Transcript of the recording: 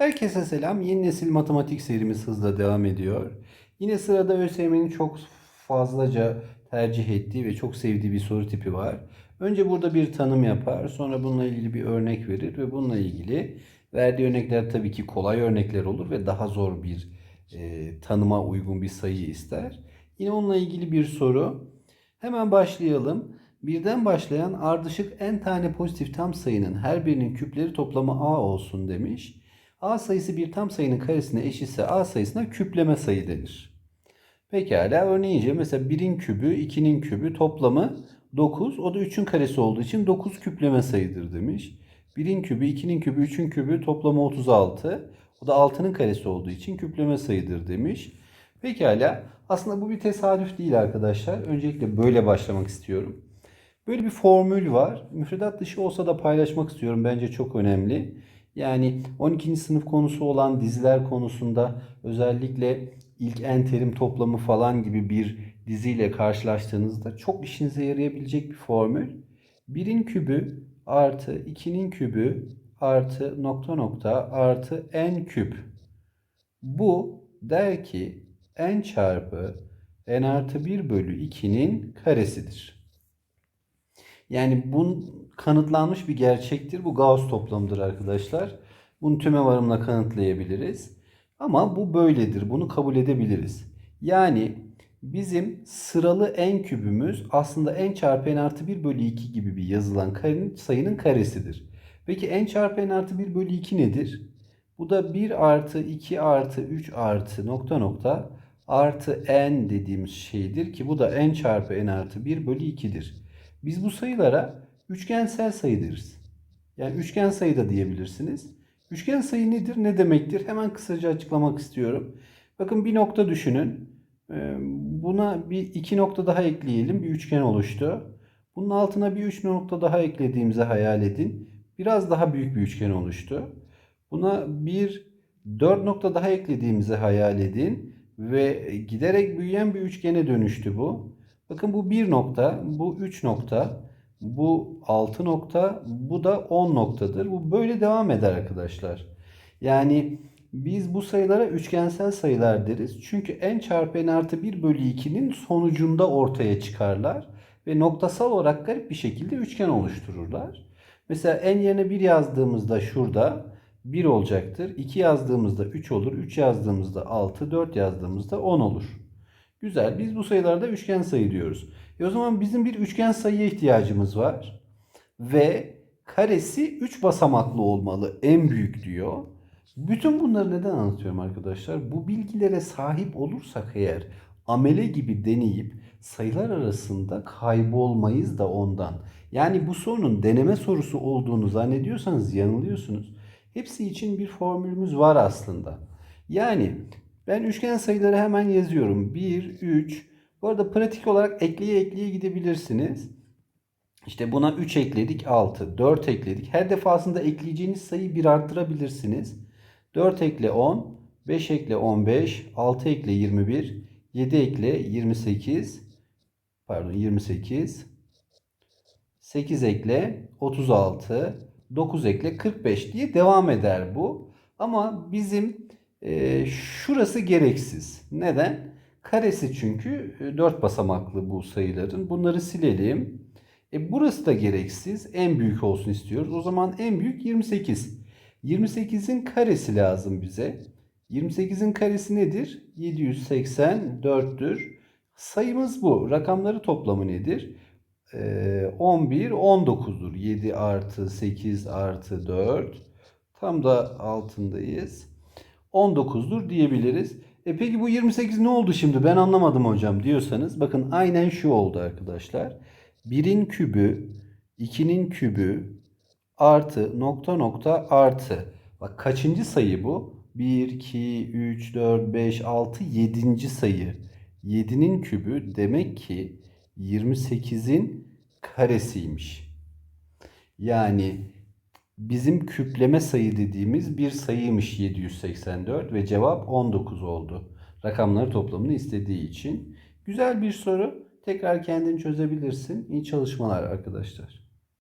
Herkese selam. Yeni nesil matematik serimiz hızla devam ediyor. Yine sırada ÖSYM'nin çok fazlaca tercih ettiği ve çok sevdiği bir soru tipi var. Önce burada bir tanım yapar, sonra bununla ilgili bir örnek verir ve bununla ilgili verdiği örnekler tabii ki kolay örnekler olur ve daha zor bir e, tanıma uygun bir sayı ister. Yine onunla ilgili bir soru. Hemen başlayalım. Birden başlayan ardışık n tane pozitif tam sayının her birinin küpleri toplamı a olsun demiş. A sayısı bir tam sayının karesine eşitse A sayısına küpleme sayı denir. Pekala örneğince mesela 1'in kübü 2'nin kübü toplamı 9. O da 3'ün karesi olduğu için 9 küpleme sayıdır demiş. 1'in kübü 2'nin kübü 3'ün kübü toplamı 36. O da 6'nın karesi olduğu için küpleme sayıdır demiş. Pekala aslında bu bir tesadüf değil arkadaşlar. Öncelikle böyle başlamak istiyorum. Böyle bir formül var. Müfredat dışı olsa da paylaşmak istiyorum. Bence çok önemli. Yani 12. sınıf konusu olan diziler konusunda özellikle ilk en terim toplamı falan gibi bir diziyle karşılaştığınızda çok işinize yarayabilecek bir formül. 1'in kübü artı 2'nin kübü artı nokta nokta artı n küp. Bu der ki n çarpı n artı 1 bölü 2'nin karesidir. Yani bu kanıtlanmış bir gerçektir. Bu Gauss toplamıdır arkadaşlar. Bunu tümevarımla kanıtlayabiliriz. Ama bu böyledir. Bunu kabul edebiliriz. Yani bizim sıralı n kübümüz aslında n çarpı n artı 1 bölü 2 gibi bir yazılan karenin, sayının karesidir. Peki n çarpı n artı 1 bölü 2 nedir? Bu da 1 artı 2 artı 3 artı nokta nokta artı n dediğimiz şeydir ki bu da n çarpı n artı 1 bölü 2'dir. Biz bu sayılara üçgensel sayı deriz. Yani üçgen sayı da diyebilirsiniz. Üçgen sayı nedir, ne demektir? Hemen kısaca açıklamak istiyorum. Bakın bir nokta düşünün. Ee, buna bir iki nokta daha ekleyelim. Bir üçgen oluştu. Bunun altına bir üç nokta daha eklediğimizi hayal edin. Biraz daha büyük bir üçgen oluştu. Buna bir dört nokta daha eklediğimizi hayal edin. Ve giderek büyüyen bir üçgene dönüştü bu. Bakın bu bir nokta, bu üç nokta, bu 6 nokta, bu da 10 noktadır. Bu böyle devam eder arkadaşlar. Yani biz bu sayılara üçgensel sayılar deriz. Çünkü n çarpı n artı 1 bölü 2'nin sonucunda ortaya çıkarlar. Ve noktasal olarak garip bir şekilde üçgen oluştururlar. Mesela n yerine 1 yazdığımızda şurada 1 olacaktır. 2 yazdığımızda 3 olur. 3 yazdığımızda 6, 4 yazdığımızda 10 olur. Güzel. Biz bu sayılarda üçgen sayı diyoruz. E o zaman bizim bir üçgen sayıya ihtiyacımız var. Ve karesi 3 basamaklı olmalı. En büyük diyor. Bütün bunları neden anlatıyorum arkadaşlar? Bu bilgilere sahip olursak eğer amele gibi deneyip sayılar arasında kaybolmayız da ondan. Yani bu sorunun deneme sorusu olduğunu zannediyorsanız yanılıyorsunuz. Hepsi için bir formülümüz var aslında. Yani ben üçgen sayıları hemen yazıyorum. 1, 3. Bu arada pratik olarak ekleye ekleye gidebilirsiniz. İşte buna 3 ekledik 6, 4 ekledik. Her defasında ekleyeceğiniz sayıyı bir arttırabilirsiniz. 4 ekle 10, 5 ekle 15, 6 ekle 21, 7 ekle 28, pardon 28, 8 ekle 36, 9 ekle 45 diye devam eder bu. Ama bizim e, şurası gereksiz. Neden? Karesi çünkü 4 basamaklı bu sayıların. Bunları silelim. E, burası da gereksiz. En büyük olsun istiyoruz. O zaman en büyük 28. 28'in karesi lazım bize. 28'in karesi nedir? 784'tür. Sayımız bu. Rakamları toplamı nedir? Ee, 11, 19'dur. 7 artı 8 artı 4. Tam da altındayız. 19'dur diyebiliriz. E peki bu 28 ne oldu şimdi? Ben anlamadım hocam diyorsanız bakın aynen şu oldu arkadaşlar. 1'in kübü, 2'nin kübü artı nokta nokta artı. Bak kaçıncı sayı bu? 1, 2, 3, 4, 5, 6, 7. sayı. 7'nin kübü demek ki 28'in karesiymiş. Yani bizim küpleme sayı dediğimiz bir sayıymış 784 ve cevap 19 oldu. Rakamları toplamını istediği için. Güzel bir soru. Tekrar kendini çözebilirsin. İyi çalışmalar arkadaşlar.